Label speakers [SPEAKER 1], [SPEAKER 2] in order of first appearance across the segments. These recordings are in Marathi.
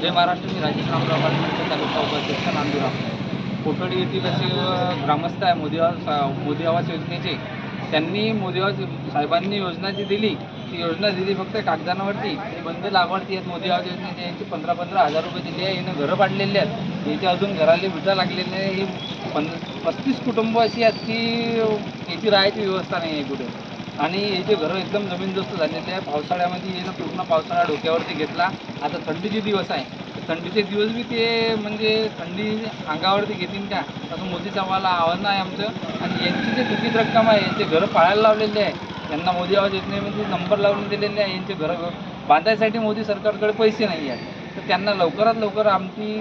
[SPEAKER 1] जय महाराष्ट्र मी राजेश रामराव पाटील तालुका उपाध्यक्ष नांदुरा कोटडी येथील असे ग्रामस्थ आहे मोदी आवास मोदी आवास योजनेचे. त्यांनी मोदी आवास साहेबांनी योजना जी दिली ती योजना दिली फक्त कागदांवरती. बंद लाभार्थी आहेत मोदी आवास योजनेचे. यांचे पंधरा पंधरा हजार रुपये दिले आहे. यानं घरं पाडलेली आहेत. याचे अजून घराले विटा लागलेले नाही. ही पन पस्तीस कुटुंब अशी आहेत की याची राहायची व्यवस्था नाही आहे कुठे. आणि याचे घरं एकदम जमीनदोस्त झालेले आहे पावसाळ्यामध्ये येणं पूर्ण पावसाळा डोक्यावरती घेतला आता थंडीचे दिवस आहे. थंडीचे दिवस बी ते म्हणजे थंडी अंगावरती घेतील का? असं मोदी साहेबाला आव्हान आहे आमचं. आणि यांची जे थकीत रक्कम आहे यांचे घरं पाळायला लावलेले आहे. यांना मोदी आवाज येत नाही म्हणजे नंबर लावून दिलेले आहे. यांचे घरं बांधायसाठी मोदी सरकारकडे पैसे नाही आहेत. तर त्यांना लवकरात लवकर आमची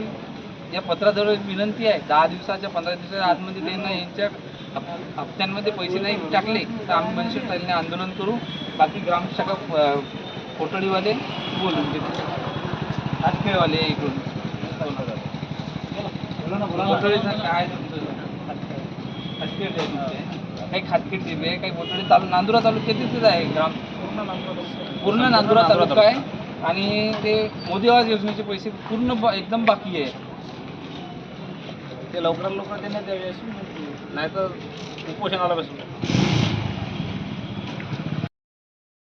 [SPEAKER 1] या पत्राद्वारे विनंती आहे. दहा दिवसाच्या पंधरा दिवसाच्या आतमध्ये त्यांना यांच्या हप्त्यांमध्ये पैसे नाही टाकले तर आम्ही मनसे चालणे आंदोलन करू. बाकी ग्रामशाखा कोठडीवाले कोटडीवाले बोलून घेते हातखेळवाले इकडून. कोटडीचं काय तुमचं? हातखेळ आहे काही खातखेड दिले आहे काही कोटडी तालु नांदुरा तालुक्यातीलच आहे ग्राम. पूर्ण नांदुरा तालुका आहे. आणि ते मोदी आवास योजनेचे पैसे पूर्ण ब- एकदम बाकी आहे.
[SPEAKER 2] ते लवकरात लवकर देण्यात द्यावे अशी विनंती आहे. नाहीतर उपोषणाला बसू